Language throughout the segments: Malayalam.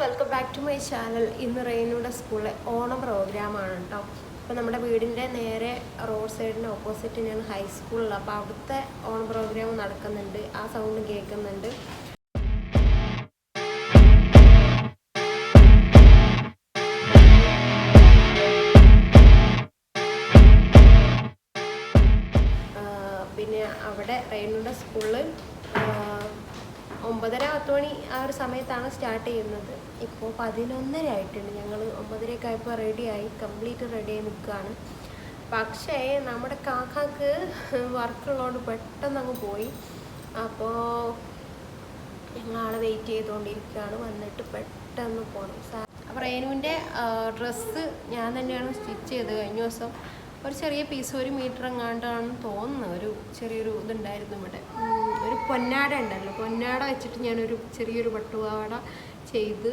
Welcome back to my channel ഇന്ന് റെയിനുടെ സ്കൂളിലെ ഓണം പ്രോഗ്രാമാണ് കേട്ടോ അപ്പോൾ നമ്മുടെ വീടിന്റെ നേരെ റോഡ് സൈഡിന്റെ ഓപ്പോസിറ്റ് തന്നെയാണ് ഹൈസ്കൂളിൽ അപ്പോൾ അവിടുത്തെ ഓണം പ്രോഗ്രാം നടക്കുന്നുണ്ട്. ആ സൗണ്ട് കേൾക്കുന്നുണ്ട്. പിന്നെ അവിടെ റെയിനുടെ സ്കൂളിൽ ഒമ്പതര പത്ത് മണി ആ ഒരു സമയത്താണ് സ്റ്റാർട്ട് ചെയ്യുന്നത്. ഇപ്പോൾ പതിനൊന്നര ആയിട്ടുണ്ട്. ഞങ്ങൾ ഒമ്പതരയൊക്കെ ആയപ്പോൾ റെഡിയായി കംപ്ലീറ്റ് റെഡിയായി നിൽക്കുകയാണ് പക്ഷേ നമ്മുടെ കാക്കാക്ക് വർക്കുള്ളതുകൊണ്ട് പെട്ടെന്ന് അങ്ങ് പോയി. അപ്പോൾ ഞങ്ങളാളെ വെയിറ്റ് ചെയ്തുകൊണ്ടിരിക്കുകയാണ് വന്നിട്ട് പെട്ടെന്ന് പോകണം അപ്പോൾ റേനുവിന്റെ ഡ്രസ്സ് ഞാൻ തന്നെയാണ് സ്റ്റിച്ച് ചെയ്ത് കഴിഞ്ഞ ദിവസം. ഒരു ചെറിയ പീസ് ഒരു മീറ്റർ എങ്ങാണ്ടാണെന്ന് തോന്നുന്നു. ഒരു ചെറിയൊരു ഇതുണ്ടായിരുന്നു ഇവിടെ. പൊന്നാട ഉണ്ടല്ലോ പൊന്നാട വെച്ചിട്ട് ഞാനൊരു ചെറിയൊരു പട്ടുപാവാട ചെയ്ത്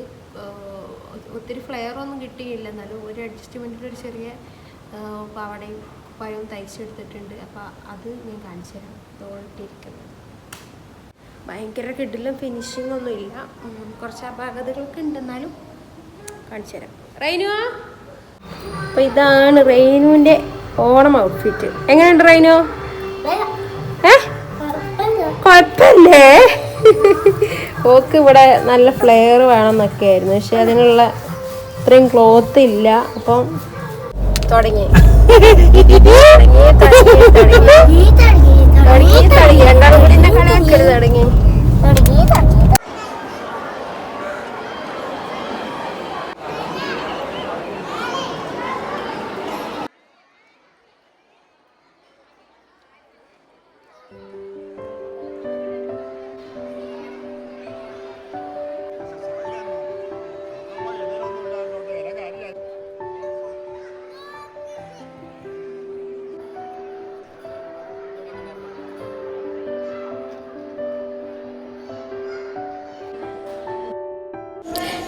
ഒത്തിരി ഫ്ലെയർ ഒന്നും കിട്ടിയില്ല. എന്നാലും ഒരു അഡ്ജസ്റ്റ്മെന്റിൽ ഒരു ചെറിയ പാവടയും കുപ്പായവും തയ്ച്ചെടുത്തിട്ടുണ്ട്. അപ്പോൾ അത് ഞാൻ കാണിച്ചു തരാം. തോളിട്ടിരിക്കുന്നത് ഭയങ്കര കിടിലും ഫിനിഷിംഗ് ഒന്നും ഇല്ല. കുറച്ച് അപാകതകളൊക്കെ ഉണ്ടെന്നാലും കാണിച്ചു തരാം. റൈനു? അപ്പോൾ ഇതാണ് റൈനുവിന്റെ ഓണം ഔട്ട്ഫിറ്റ് എങ്ങനെയുണ്ട് റൈനു? കുഴപ്പമില്ലേ? ഓക്ക് ഇവിടെ നല്ല ഫ്ലെയർ വേണമെന്നൊക്കെ ആയിരുന്നു. പക്ഷെ അതിനുള്ള ഇത്രയും ക്ലോത്ത് ഇല്ല. അപ്പം തുടങ്ങി തുടങ്ങി തുടങ്ങി തുടങ്ങി.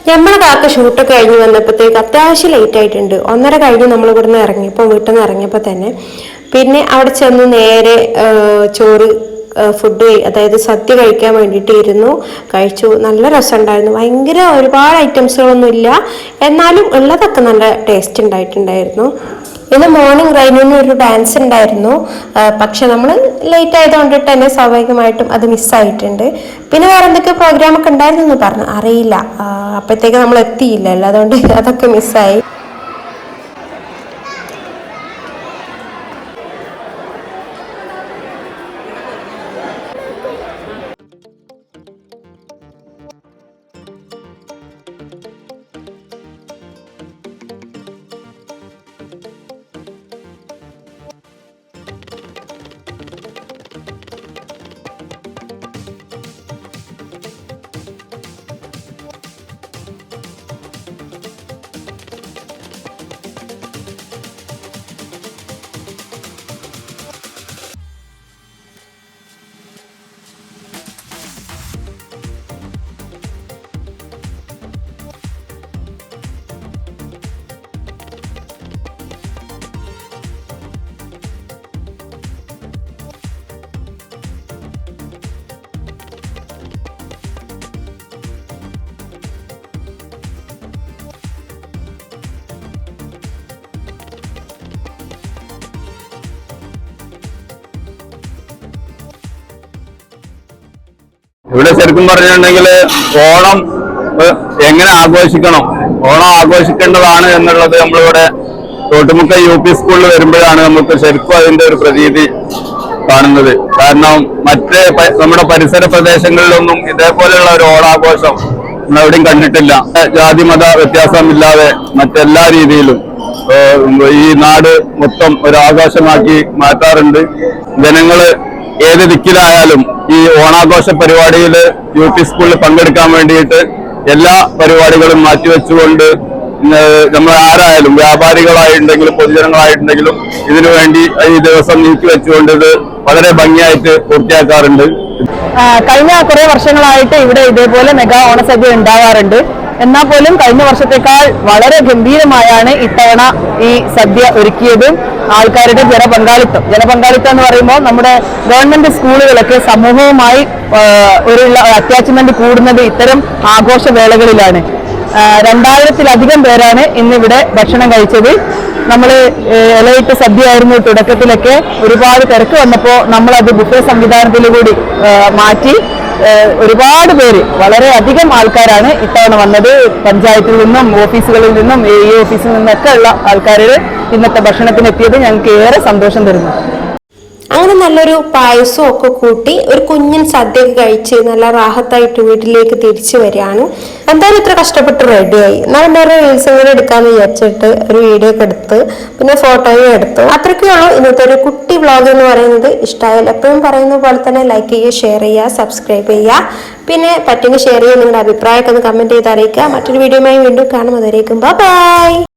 നമ്മളെ കാക്ക ഷൂട്ടൊക്കെ കഴിഞ്ഞ് വന്നപ്പോഴത്തേക്ക് അത്യാവശ്യം ലേറ്റ് ആയിട്ടുണ്ട്. ഒന്നര കഴിഞ്ഞ് നമ്മൾ ഇവിടെ നിന്ന് ഇറങ്ങിയപ്പോൾ വീട്ടിൽ നിന്ന് ഇറങ്ങിയപ്പോൾ തന്നെ. പിന്നെ അവിടെ ചെന്ന് നേരെ ചോറ് ഫുഡ് അതായത് സദ്യ കഴിക്കാൻ വേണ്ടിയിട്ട് ഇരുന്നു. കഴിച്ചു. നല്ല രസമുണ്ടായിരുന്നു. ഭയങ്കര ഒരുപാട് ഐറ്റംസുകളൊന്നും ഇല്ല എന്നാലും ഉള്ളതൊക്കെ നല്ല ടേസ്റ്റ് ഉണ്ടായിട്ടുണ്ടായിരുന്നു. ഇന്ന് മോർണിംഗ് റൈനിന് ഒരു ഡാൻസ് ഉണ്ടായിരുന്നു. പക്ഷെ നമ്മൾ ലേറ്റ് ആയതുകൊണ്ടിട്ട് തന്നെ സ്വാഭാവികമായിട്ടും അത് മിസ്സായിട്ടുണ്ട് പിന്നെ വേറെ എന്തൊക്കെ പ്രോഗ്രാം ഒക്കെ ഉണ്ടായിരുന്നു എന്ന് പറഞ്ഞു. അറിയില്ല. അപ്പോഴത്തേക്ക് നമ്മൾ എത്തിയില്ലല്ലോ അതുകൊണ്ട് അതൊക്കെ മിസ്സായി ഇവിടെ ശരിക്കും പറഞ്ഞിട്ടുണ്ടെങ്കിൽ ഓണം എങ്ങനെ ആഘോഷിക്കണം? ഓണം ആഘോഷിക്കേണ്ടതാണ് എന്നുള്ളത് നമ്മളിവിടെ തോട്ടുമുക്ക യു പി സ്കൂളിൽ വരുമ്പോഴാണ് നമുക്ക് ശരിക്കും അതിന്റെ ഒരു പ്രതീതി കാണുന്നത്. കാരണം മറ്റ് നമ്മുടെ പരിസര പ്രദേശങ്ങളിലൊന്നും ഇതേപോലെയുള്ള ഒരു ഓണാഘോഷം എവിടെയും കണ്ടിട്ടില്ല. ജാതി മത വ്യത്യാസമില്ലാതെ മറ്റെല്ലാ രീതിയിലും ഈ നാട് മൊത്തം ഒരു ആഘോഷമാക്കി മാറ്റാറുണ്ട്. ജനങ്ങൾ ഏത് ദിക്കിലായാലും ഈ ഓണാഘോഷ പരിപാടിയിൽ യു പി സ്കൂളിൽ പങ്കെടുക്കാൻ വേണ്ടിയിട്ട് എല്ലാ പരിപാടികളും മാറ്റിവെച്ചുകൊണ്ട് നമ്മൾ ആരായാലും വ്യാപാരികളായിട്ടുണ്ടെങ്കിലും പൊതുജനങ്ങളായിട്ടുണ്ടെങ്കിലും ഇതിനു വേണ്ടി ഈ ദിവസം നീക്കി വെച്ചുകൊണ്ട് ഇത് വളരെ ഭംഗിയായിട്ട് പൂർത്തിയാക്കാറുണ്ട്. കഴിഞ്ഞ കുറെ വർഷങ്ങളായിട്ട് ഇവിടെ ഇതേപോലെ മെഗാ ഓണസദ്യ ഉണ്ടാവാറുണ്ട്. എന്നാൽ പോലും കഴിഞ്ഞ വർഷത്തേക്കാൾ വളരെ ഗംഭീരമായാണ് ഇത്തവണ ഈ സദ്യ ഒരുക്കിയതും. ആൾക്കാരുടെ ജനപങ്കാളിത്തം. ജനപങ്കാളിത്തം എന്ന് പറയുമ്പോൾ നമ്മുടെ ഗവൺമെന്റ് സ്കൂളുകളൊക്കെ സമൂഹവുമായി ഒരു അറ്റാച്ച്മെന്റ് കൂടുന്നത് ഇത്തരം ആഘോഷവേളകളിലാണ്. രണ്ടായിരത്തിലധികം പേരാണ് ഇന്നിവിടെ ഭക്ഷണം കഴിച്ചത്. നമ്മൾ ഇലയിട്ട് സദ്യയായിരുന്നു തുടക്കത്തിലൊക്കെ ഒരുപാട് തിരക്ക് വന്നപ്പോൾ നമ്മളത് ബുഫേ സംവിധാനത്തിൽ കൂടി മാറ്റി ഒരുപാട് പേര് വളരെ അധികം ആൾക്കാരാണ് ഇത്തവണ വന്നത്. പഞ്ചായത്തിൽ നിന്നും ഓഫീസുകളിൽ നിന്നും എ ഇ ഓഫീസിൽ നിന്നൊക്കെ ഉള്ള ആൾക്കാർ ഇന്നത്തെ ഭക്ഷണത്തിന് എത്തിയത് ഞങ്ങൾക്ക് ഏറെ സന്തോഷം തരുന്നു. അങ്ങനെ നല്ലൊരു പായസവും ഒക്കെ കൂട്ടി ഒരു കുഞ്ഞൻ സദ്യയൊക്കെ കഴിച്ച് നല്ല റാഹത്തായിട്ട് വീട്ടിലേക്ക് തിരിച്ചു വരികയാണ്. എന്തായാലും ഇത്ര കഷ്ടപ്പെട്ട് റെഡിയായി എന്നാലും നേരെ റീൽസും കൂടെ എടുക്കാന്ന് വിചാരിച്ചിട്ട് ഒരു വീഡിയോ ഒക്കെ എടുത്ത് പിന്നെ ഫോട്ടോയും എടുത്തു. അത്രയ്ക്കേ ഉള്ളൂ ഇന്നത്തെ ഒരു കുട്ടി വ്ളോഗ് എന്ന് പറയുന്നത്. ഇഷ്ടമായാലും എപ്പോഴും പറയുന്ന പോലെ തന്നെ ലൈക്ക് ചെയ്യുക ഷെയർ ചെയ്യുക സബ്സ്ക്രൈബ് ചെയ്യുക. പിന്നെ പറ്റുന്ന ഷെയർ ചെയ്യുക നിങ്ങളുടെ അഭിപ്രായമൊക്കെ ഒന്ന് കമന്റ് ചെയ്ത് അറിയിക്കുക. മറ്റൊരു വീഡിയോയുമായി വീണ്ടും കാണും. അതുവരേക്കും ബൈ